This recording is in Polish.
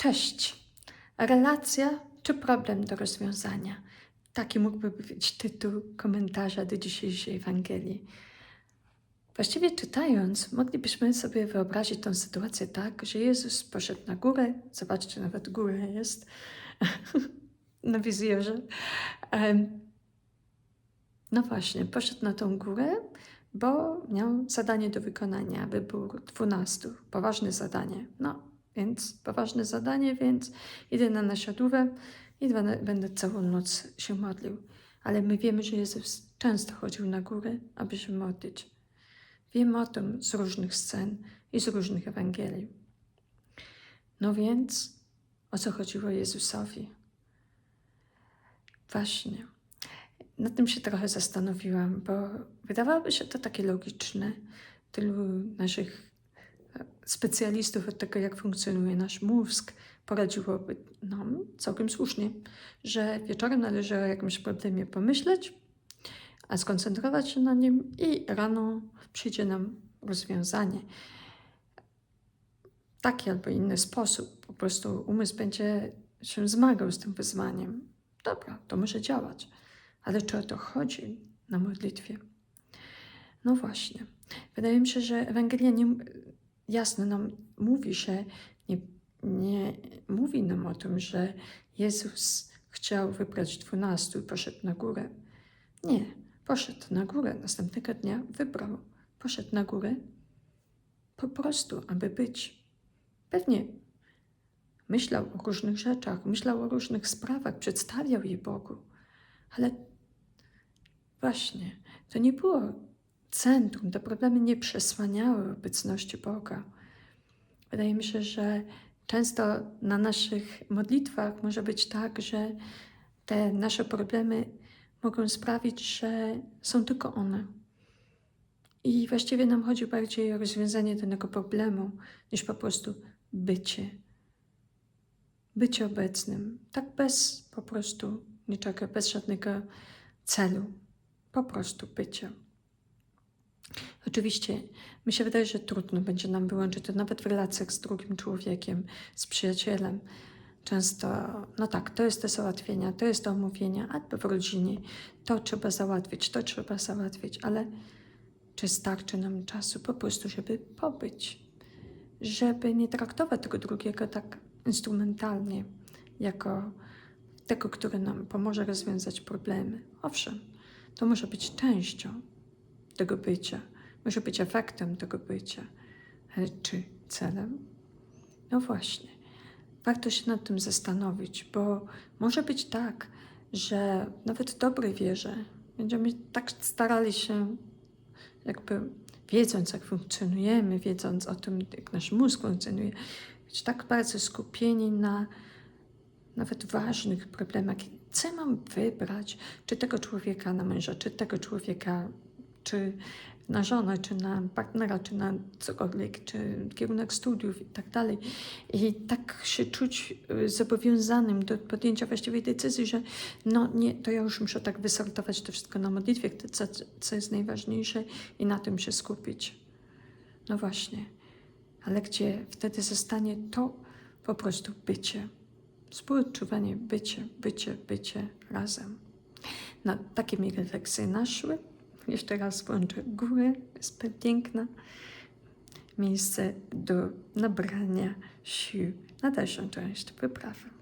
Cześć. Relacja czy problem do rozwiązania? Taki mógłby być tytuł komentarza do dzisiejszej Ewangelii. Właściwie czytając, moglibyśmy sobie wyobrazić tę sytuację tak, że Jezus poszedł na górę, zobaczcie, nawet góra jest na wizjerze. No właśnie, poszedł na tą górę, bo miał zadanie do wykonania, wybór dwunastu. Poważne zadanie. No, więc poważne zadanie, więc idę na nasiadówę i będę, całą noc się modlił. Ale my wiemy, że Jezus często chodził na górę, aby się modlić. Wiemy o tym z różnych scen i z różnych Ewangelii. No więc, o co chodziło Jezusowi? Właśnie. Nad tym się trochę zastanowiłam, bo wydawałoby się to takie logiczne. Tylu naszych specjalistów od tego, jak funkcjonuje nasz mózg, poradziłoby nam całkiem słusznie, że wieczorem należy o jakimś problemie pomyśleć, a skoncentrować się na nim i rano przyjdzie nam rozwiązanie. Taki albo inny sposób. Po prostu umysł będzie się zmagał z tym wyzwaniem. Dobra, to może działać. Ale czy o to chodzi na modlitwie? No właśnie. Wydaje mi się, że Ewangelia nie, jasno nam mówi, że nie, nie mówi nam o tym, że Jezus chciał wybrać dwunastu i poszedł na górę. Nie, poszedł na górę. Następnego dnia wybrał. Poszedł na górę po prostu, aby być. Pewnie myślał o różnych rzeczach, myślał o różnych sprawach, przedstawiał je Bogu. Ale właśnie, to nie było centrum, te problemy nie przesłaniały obecności Boga. Wydaje mi się, że często na naszych modlitwach może być tak, że te nasze problemy mogą sprawić, że są tylko one. I właściwie nam chodzi bardziej o rozwiązanie danego problemu, niż po prostu bycie. Bycie obecnym, tak bez po prostu niczego, bez żadnego celu, po prostu bycie. Oczywiście, mi się wydaje, że trudno będzie nam wyłączyć to nawet w relacjach z drugim człowiekiem, z przyjacielem. Często, no tak, to jest do załatwienia, to jest do omówienia, albo w rodzinie, to trzeba załatwić, to trzeba załatwić, ale czy starczy nam czasu po prostu, żeby pobyć, żeby nie traktować tego drugiego tak instrumentalnie, jako tego, który nam pomoże rozwiązać problemy. Owszem, to może być częścią tego bycia, może być efektem tego bycia, czy celem? No właśnie, warto się nad tym zastanowić, bo może być tak, że nawet w dobrej wierze będziemy tak starali się, jakby wiedząc, jak funkcjonujemy, wiedząc o tym, jak nasz mózg funkcjonuje, być tak bardzo skupieni na nawet ważnych problemach. Co mam wybrać? Czy tego człowieka na męża, czy tego człowieka, czy na żonę, czy na partnera, czy na cokolwiek, czy kierunek studiów i tak dalej. I tak się czuć y, zobowiązanym do podjęcia właściwej decyzji, że no nie, to ja już muszę tak wysortować to wszystko na modlitwie, co, co jest najważniejsze i na tym się skupić. No właśnie. Ale gdzie wtedy zostanie to po prostu bycie. Współodczuwanie, bycie, bycie, bycie razem. No, takie mi refleksje naszły. Jeszcze raz włączę górę, jest piękna. Miejsce do nabrania sił na dalszą część wyprawy.